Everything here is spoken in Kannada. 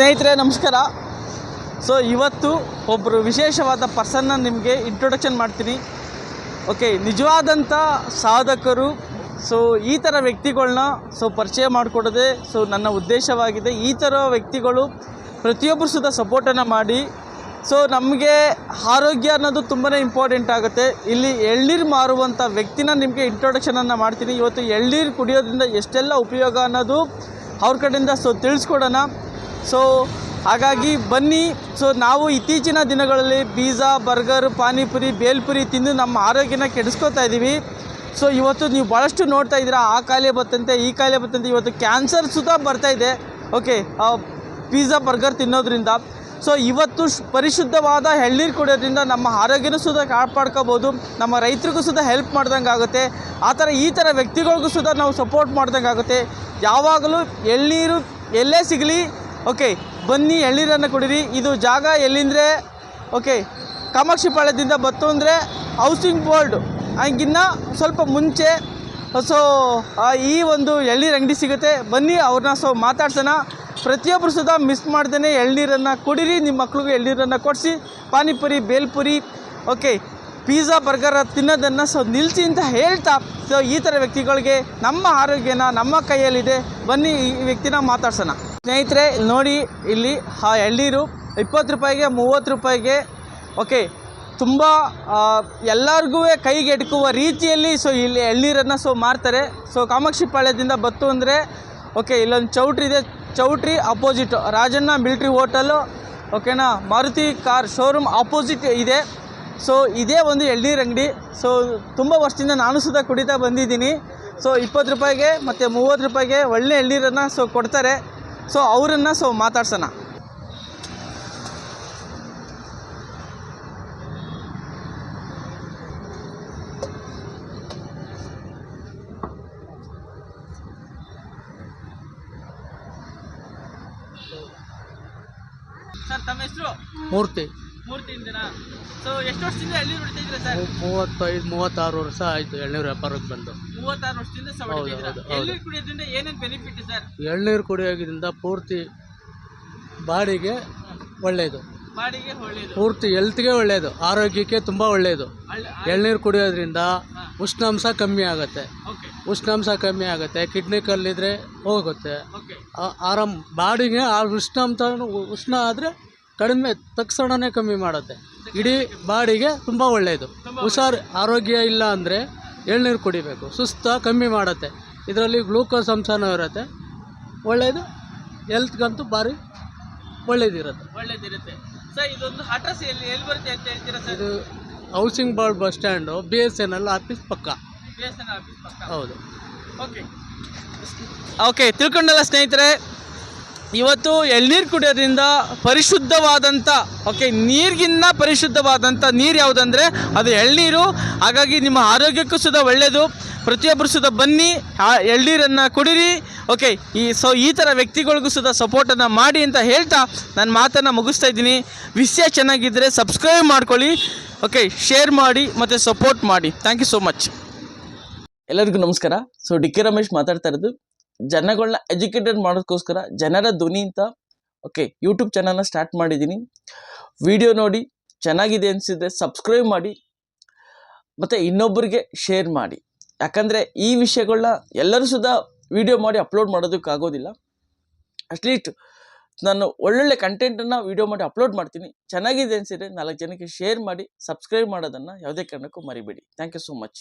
ಸ್ನೇಹಿತರೆ, ನಮಸ್ಕಾರ. ಸೊ ಇವತ್ತು ಒಬ್ಬರು ವಿಶೇಷವಾದ ಪರ್ಸನ್ನ ನಿಮಗೆ ಇಂಟ್ರೊಡಕ್ಷನ್ ಮಾಡ್ತೀನಿ. ಓಕೆ ನಿಜವಾದಂಥ ಸಾಧಕರು ಸೊ ಈ ಥರ ವ್ಯಕ್ತಿಗಳನ್ನ ಸೊ ಪರಿಚಯ ಮಾಡಿಕೊಡೋದೆ ಸೊ ನನ್ನ ಉದ್ದೇಶವಾಗಿದೆ ಈ ಥರ ವ್ಯಕ್ತಿಗಳು ಪ್ರತಿಯೊಬ್ಬರು ಸುದ ಸಪೋರ್ಟನ್ನು ಮಾಡಿ ಸೊ ನಮಗೆ ಆರೋಗ್ಯ ಅನ್ನೋದು ತುಂಬಾ ಇಂಪಾರ್ಟೆಂಟ್ ಆಗುತ್ತೆ. ಇಲ್ಲಿ ಎಳ್ನೀರು ಮಾರುವಂಥ ವ್ಯಕ್ತಿನ ನಿಮಗೆ ಇಂಟ್ರೊಡಕ್ಷನನ್ನು ಮಾಡ್ತೀನಿ. ಇವತ್ತು ಎಳ್ನೀರು ಕುಡಿಯೋದ್ರಿಂದ ಎಷ್ಟೆಲ್ಲ ಉಪಯೋಗ ಅನ್ನೋದು ಅವ್ರ ಕಡೆಯಿಂದ ಸೊ ತಿಳಿಸ್ಕೊಡೋಣ. ಸೊ ಹಾಗಾಗಿ ಬನ್ನಿ. ಸೊ ನಾವು ಇತ್ತೀಚಿನ ದಿನಗಳಲ್ಲಿ ಪೀಜಾ ಬರ್ಗರ್ ಪಾನಿಪುರಿ, ಬೇಲ್ಪುರಿ ತಿಂದು ನಮ್ಮ ಆರೋಗ್ಯನ ಕೆಡಿಸ್ಕೊತಾ ಇದ್ದೀವಿ. ಸೊ ಇವತ್ತು ನೀವು ಭಾಳಷ್ಟು ನೋಡ್ತಾ ಇದ್ದೀರಾ, ಆ ಕಾಯಿಲೆ ಬತ್ತಂತೆ, ಈ ಕಾಯಿಲೆ ಬತ್ತಂತೆ. ಇವತ್ತು ಕ್ಯಾನ್ಸರ್ ಸುತ ಬರ್ತಾ ಇದೆ. ಓಕೆ ಪಿಜ್ಜಾ ಬರ್ಗರ್ ತಿನ್ನೋದ್ರಿಂದ. ಸೊ ಇವತ್ತು ಪರಿಶುದ್ಧವಾದ ಎಳ್ನೀರು ಕುಡಿಯೋದ್ರಿಂದ ನಮ್ಮ ಆರೋಗ್ಯನೂ ಸುದ ಕಾಪಾಡ್ಕೋಬೋದು. ನಮ್ಮ ರೈತರಿಗೂ ಸುತ್ತ ಹೆಲ್ಪ್ ಮಾಡ್ದಂಗೆ ಆಗುತ್ತೆ. ಆ ಥರ ಈ ಥರ ವ್ಯಕ್ತಿಗಳಿಗೂ ಸುದ ನಾವು ಸಪೋರ್ಟ್ ಮಾಡ್ದಂಗೆ ಆಗುತ್ತೆ. ಯಾವಾಗಲೂ ಎಳ್ನೀರು ಎಲ್ಲೇ ಸಿಗಲಿ ಓಕೆ, ಬನ್ನಿ, ಎಳ್ನೀರನ್ನು ಕುಡೀರಿ. ಇದು ಜಾಗ ಎಲ್ಲಿಂದರೆ, ಓಕೆ, ಕಾಮಾಕ್ಷಿಪಾಳ್ಯದಿಂದ ಬತ್ತು ಅಂದರೆ ಹೌಸಿಂಗ್ ಬೋರ್ಡ್ ಹಂಗಿನ್ನ ಸ್ವಲ್ಪ ಮುಂಚೆ, ಸೊ ಈ ಒಂದು ಎಳ್ನೀರು ಅಂಗಡಿ ಸಿಗುತ್ತೆ. ಬನ್ನಿ, ಅವ್ರನ್ನ ಸೊ ಮಾತಾಡ್ಸೋಣ. ಪ್ರತಿಯೊಬ್ಬರು ಸುಧಾ ಮಿಸ್ ಮಾಡ್ದೇ ಎಳ್ನೀರನ್ನು ಕುಡೀರಿ ನಿಮ್ಮ ಮಕ್ಳಿಗೂ ಎಳ್ನೀರನ್ನು ಕೊಡಿಸಿ. Panipuri, bhelpuri, okay pizza burger ತಿನ್ನೋದನ್ನು so ನಿಲ್ಲಿಸಿ ಅಂತ ಹೇಳ್ತಾ, ಸೊ ಈ ಥರ ವ್ಯಕ್ತಿಗಳಿಗೆ ನಮ್ಮ ಆರೋಗ್ಯನ ನಮ್ಮ ಕೈಯಲ್ಲಿದೆ. ಬನ್ನಿ, ಈ ವ್ಯಕ್ತಿನ ಮಾತಾಡ್ಸೋಣ. ಸ್ನೇಹಿತರೆ ನೋಡಿ, ಇಲ್ಲಿ, ಆ, ಎಳ್ನೀರು ಇಪ್ಪತ್ತು ರೂಪಾಯಿಗೆ, ಮೂವತ್ತು ರೂಪಾಯಿಗೆ, ಓಕೆ, ತುಂಬ ಎಲ್ಲರಿಗೂ ಕೈಗೆ ರೀತಿಯಲ್ಲಿ ಸೊ, ಇಲ್ಲಿ ಎಳ್ನೀರನ್ನು ಸೊ, ಮಾರ್ತಾರೆ. ಸೊ, ಕಾಮಾಕ್ಷಿ ಪಾಳ್ಯದಿಂದ ಬತ್ತು ಅಂದರೆ, ಓಕೆ, ಇಲ್ಲೊಂದು ಚೌಟ್ರಿ ಇದೆ. Choultry opposite, Rajanna military hotel ಓಕೆನಾ ಮಾರುತಿ ಕಾರ್ ಶೋರೂಮ್ ಆಪೋಸಿಟ್ ಇದೆ. ಸೊ, ಇದೇ ಒಂದು ಎಳ್ನೀರು ಅಂಗಡಿ. ಸೊ, ತುಂಬ ವರ್ಷದಿಂದ ನಾನು ಸುತ್ತ ಕುಡಿತಾ ಬಂದಿದ್ದೀನಿ. ಸೊ, ಇಪ್ಪತ್ತು ರೂಪಾಯಿಗೆ ಮತ್ತು ಮೂವತ್ತು ರೂಪಾಯಿಗೆ ಒಳ್ಳೆ ಎಳ್ನೀರನ್ನು ಸೊ, ಕೊಡ್ತಾರೆ. ಸೊ ಅವರನ್ನು ಸೊ ಮಾತಾಡ್ಸೋಣ. ಸರ್ ತಮ್ಮ ಹೆಸರು? ಮೂರ್ತಿ. ಸೊ ಎಷ್ಟು ವರ್ಷದಿಂದ ಎಳ್ನೀರು ಸರ್? ಮೂವತ್ತೈದು ಮೂವತ್ತಾರು ವರ್ಷ ಆಯಿತು ಎಳ್ನೀರು ವ್ಯಾಪಾರಕ್ಕೆ ಬಂದು. ಮೂವತ್ತಾರು ವರ್ಷದಿಂದ ಹೌದು, ಹೌದು. ಎಳ್ನೀರು ಕುಡಿಯೋದ್ರಿಂದ ಏನೇನು ಬೆನಿಫಿಟ್ ಸರ್? ಎಳ್ನೀರು ಕುಡಿಯೋದ್ರಿಂದ ಪೂರ್ತಿ ಬಾಡಿಗೆ ಒಳ್ಳೆಯದು ಬಾಡಿಗೆ ಒಳ್ಳೆಯದು ಪೂರ್ತಿ ಹೆಲ್ತ್ಗೆ ಒಳ್ಳೆಯದು ಆರೋಗ್ಯಕ್ಕೆ ತುಂಬ ಒಳ್ಳೆಯದು ಎಳ್ನೀರು ಕುಡಿಯೋದ್ರಿಂದ ಉಷ್ಣಾಂಶ ಕಮ್ಮಿ ಆಗುತ್ತೆ. ಓಕೆ. ಉಷ್ಣಾಂಶ ಕಮ್ಮಿ ಆಗುತ್ತೆ ಕಿಡ್ನಿ ಕಲ್ಲಿದ್ರೆ ಹೋಗುತ್ತೆ. ಓಕೆ. ಆ- ಆರಾಮ್ ಬಾಡಿಗೆ ಆ ಉಷ್ಣಾಂಶ ಉಷ್ಣ ಆದರೆ ಕಡಿಮೆ ತಕ್ಷಣನೇ ಕಮ್ಮಿ ಮಾಡುತ್ತೆ. ಇಡೀ ಬಾಡಿಗೆ ತುಂಬ ಒಳ್ಳೆಯದು. ಹುಷಾರು ಆರೋಗ್ಯ ಇಲ್ಲ ಅಂದರೆ ಎಳ್ನೀರು ಕುಡಿಬೇಕು. ಸುಸ್ತ ಕಮ್ಮಿ ಮಾಡುತ್ತೆ. ಇದರಲ್ಲಿ ಗ್ಲೂಕೋಸ್ ಅಂಶನೂ ಇರುತ್ತೆ. ಒಳ್ಳೆಯದು. ಹೆಲ್ತ್ಗಂತೂ ಭಾರಿ ಒಳ್ಳೇದಿರುತ್ತೆ. ಒಳ್ಳೇದಿರುತ್ತೆ. ಸರ್ ಇದೊಂದು ಅಡ್ರೆಸ್ ಎಲ್ಲಿ ಎಲ್ಲಿ ಬರುತ್ತೆ ಅಂತ ಹೇಳ್ತೀರಾ ಸರ್? ಇದು housing board bus stand. B S N L office ಪಕ್ಕ. ಬಿ ಎಸ್ ಎನ್ ಆಫೀಸ್ ಪಕ್ಕ. ಹೌದು. ಓಕೆ. ಓಕೆ ತಿಳ್ಕೊಂಡಲ್ಲ ಸ್ನೇಹಿತರೆ. ಇವತ್ತು ಎಳ್ನೀರು ಕುಡಿಯೋದ್ರಿಂದ ಪರಿಶುದ್ಧವಾದಂಥ ಓಕೆ ನೀರಿಗಿನ್ನ ಪರಿಶುದ್ಧವಾದಂಥ ನೀರು ಯಾವುದಂದರೆ ಅದು ಎಳ್ನೀರು ಹಾಗಾಗಿ ನಿಮ್ಮ ಆರೋಗ್ಯಕ್ಕೂ ಸುದ ಒಳ್ಳೆಯದು ಪ್ರತಿಯೊಬ್ಬರು ಸುದ ಬನ್ನಿ, ಆ ಎಳ್ನೀರನ್ನು ಕುಡಿರಿ ಓಕೆ ಈ ಸೊ ಈ ಥರ ವ್ಯಕ್ತಿಗಳಿಗೂ ಸುದ ಸಪೋರ್ಟನ್ನು ಮಾಡಿ ಅಂತ ಹೇಳ್ತಾ ನನ್ನ ಮಾತನ್ನು ಮುಗಿಸ್ತಾ ಇದ್ದೀನಿ. ವಿಷಯ ಚೆನ್ನಾಗಿದ್ದರೆ ಸಬ್ಸ್ಕ್ರೈಬ್ ಮಾಡ್ಕೊಳ್ಳಿ ಓಕೆ ಶೇರ್ ಮಾಡಿ ಮತ್ತು ಸಪೋರ್ಟ್ ಮಾಡಿ. ಥ್ಯಾಂಕ್ ಯು ಸೋ ಮಚ್ ಎಲ್ಲರಿಗೂ ನಮಸ್ಕಾರ. ಸೊ ಡಿ ರಮೇಶ್ ಮಾತಾಡ್ತಾ ಇರೋದು ಜನಗಳನ್ನ ಎಜುಕೇಟೆಡ್ ಮಾಡೋದಕ್ಕೋಸ್ಕರ ಜನರ ಧ್ವನಿ ಅಂತ ಓಕೆ ಯೂಟ್ಯೂಬ್ ಚಾನಲ್ನ ಸ್ಟಾರ್ಟ್ ಮಾಡಿದ್ದೀನಿ. ವಿಡಿಯೋ ನೋಡಿ, ಚೆನ್ನಾಗಿದೆ ಅನಿಸಿದ್ರೆ ಸಬ್ಸ್ಕ್ರೈಬ್ ಮಾಡಿ, ಮತ್ತು ಇನ್ನೊಬ್ಬರಿಗೆ ಶೇರ್ ಮಾಡಿ. ಯಾಕಂದರೆ ಈ ವಿಷಯಗಳನ್ನ ಎಲ್ಲರೂ ಸುದಾ ವಿಡಿಯೋ ಮಾಡಿ ಅಪ್ಲೋಡ್ ಮಾಡೋದಕ್ಕಾಗೋದಿಲ್ಲ. ಅಟ್ಲೀಸ್ಟ್ ನಾನು ಒಳ್ಳೊಳ್ಳೆ ಕಂಟೆಂಟನ್ನು ವಿಡಿಯೋ ಮಾಡಿ ಅಪ್ಲೋಡ್ ಮಾಡ್ತೀನಿ. ಚೆನ್ನಾಗಿದೆ ಅನಿಸಿದ್ರೆ ನಾಲ್ಕು ಜನಕ್ಕೆ ಶೇರ್ ಮಾಡಿ ಸಬ್ಸ್ಕ್ರೈಬ್ ಮಾಡೋದನ್ನು ಯಾವುದೇ ಕಾರಣಕ್ಕೂ ಮರಿಬೇಡಿ. Thank you so much